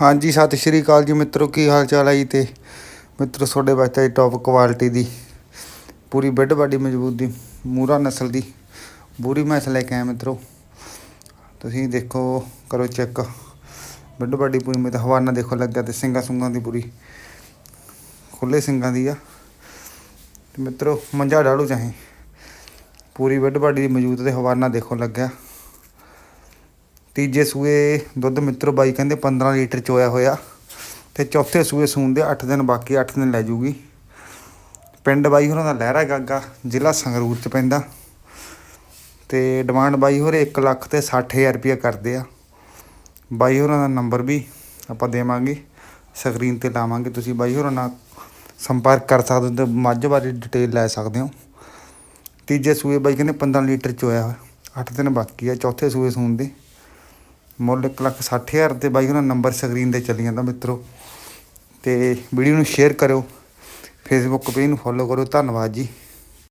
ਹਾਂਜੀ, ਸਤਿ ਸ਼੍ਰੀ ਅਕਾਲ ਜੀ ਮਿੱਤਰੋ, ਕੀ ਹਾਲ ਚਾਲ ਹੈ ਜੀ ਤੇ? ਮਿੱਤਰੋ, ਤੁਹਾਡੇ ਵਾਸਤੇ ਟੌਪ ਕੁਆਲਿਟੀ ਦੀ ਪੂਰੀ ਬੈੱਡ ਬਾਡੀ ਮਜ਼ਬੂਤ ਦੀ ਮੂਰਾ ਨਸਲ ਦੀ, ਬੂਰੀ ਮੈਸ ਲੈ ਕੇ ਆਇਆ ਮਿੱਤਰੋ। ਤੁਸੀਂ ਦੇਖੋ, ਕਰੋ ਚੈੱਕ ਬੈੱਡ ਬਾਡੀ ਪੂਰੀ ਮੇ ਤਾਂ ਹਵਾਨਾ ਦੇਖੋ ਲੱਗਿਆ ਤੇ ਸਿੰਘਾਂ ਸੁੰਗਾਂ ਦੀ ਪੂਰੀ ਖੁੱਲੇ ਸਿੰਘਾਂ ਦੀ ਆ। ਤੇ ਮਿੱਤਰੋ, ਮੰਜਾ ਡਾਲੂ ਚਾਹੇ। ਪੂਰੀ ਬੈੱਡ ਬਾਡੀ ਦੀ ਮੌਜੂਦ ਤੇ ਹਵਾਨਾ ਦੇਖੋ ਲੱਗਿਆ। ਤੀਜੇ ਸੂਏ ਦੁੱਧ ਮਿੱਤਰੋ ਬਾਈ ਕਹਿੰਦੇ 15 ਲੀਟਰ ਚੋਇਆ ਹੋਇਆ ਤੇ ਚੌਥੇ ਸੂਏ ਸੂਣ ਦੇ 8 ਦਿਨ ਬਾਕੀ 8 ਦਿਨ ਲੈ ਜੂਗੀ। ਪਿੰਡ ਬਾਈ ਹੋਰਾਂ ਦਾ ਲਹਿਰਾ ਗਾਗਾ, ਜ਼ਿਲ੍ਹਾ ਸੰਗਰੂਰ ਚ ਪੈਂਦਾ। ਤੇ ਡਿਮਾਂਡ ਬਾਈ ਹੋਰੇ 1 ਲੱਖ ਤੇ 60000 ਰੁਪਇਆ ਕਰਦੇ ਆ। ਬਾਈ ਹੋਰਾਂ ਦਾ ਨੰਬਰ ਵੀ ਆਪਾਂ ਦੇਵਾਂਗੇ, ਸਕਰੀਨ ਤੇ ਲਾਵਾਂਗੇ, ਤੁਸੀਂ ਬਾਈ ਹੋਰਾਂ ਨਾਲ ਸੰਪਰਕ ਕਰ ਸਕਦੇ ਹੋ ਤੇ ਮੱਝ ਬਾਰੇ ਡਿਟੇਲ ਲੈ ਸਕਦੇ ਹੋ। ਤੀਜੇ ਸੂਏ ਬਾਈ ਕਹਿੰਦੇ 15 ਲੀਟਰ ਚੋਇਆ ਹੋਇਆ 8 ਦਿਨ ਬਾਕੀ ਆ, ਚੌਥੇ ਸੂਏ ਸੂਣ ਦੇ। ਮੁੱਲ ਇੱਕ ਲੱਖ ਸੱਠ ਹਜ਼ਾਰ ਤੇ ਬਾਈ ਉਹਨਾਂ ਨੰਬਰ ਸਕਰੀਨ ਤੇ ਚੱਲੀ ਜਾਂਦਾ ਮਿੱਤਰੋ। ਤੇ ਵੀਡੀਓ ਨੂੰ ਸ਼ੇਅਰ ਕਰਿਓ ਫੇਸਬੁੱਕ ਪੇਜ ਨੂੰ ਫੋਲੋ ਕਰੋ ਧੰਨਵਾਦ ਜੀ।